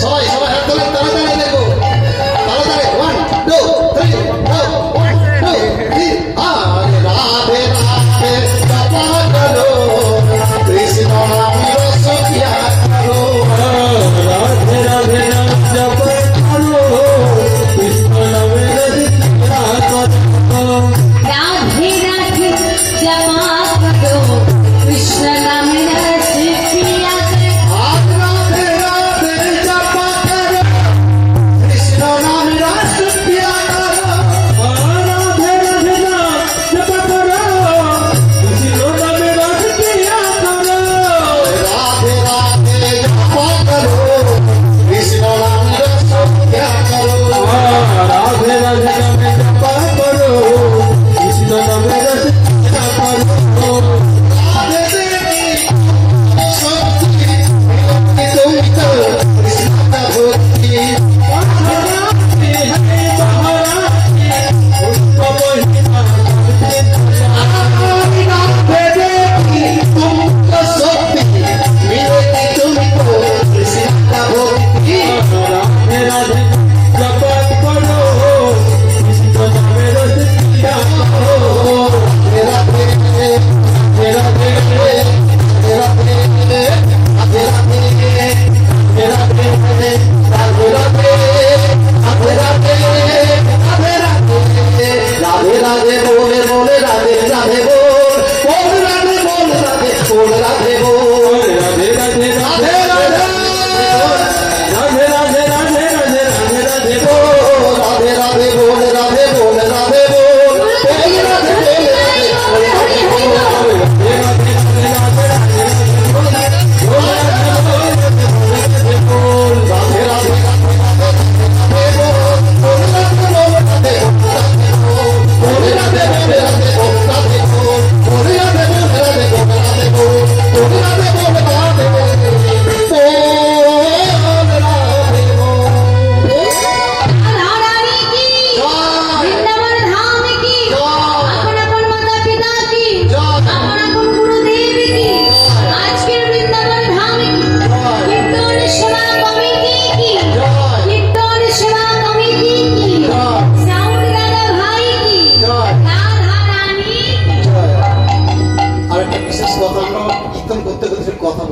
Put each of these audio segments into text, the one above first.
সবাই সবাই হাত তোলেন তাড়াতাড়ি দেখব তাড়াতাড়ি one two three one two three আরে রাধে রাধে বাবা করো। কৃষ্ণ নাম রস পিয়া করো। রাধে রাধে নাম জপ করো। কৃষ্ণ নাম রস পিয়া করো। রাধে রাধে, জপ করো। কৃষ্ণ নাম জেলা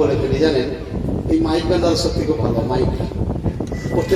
বলে ফেলি জানেন? এই মাইক ব্যান্ডার সত্যি খুব ভালো মাইক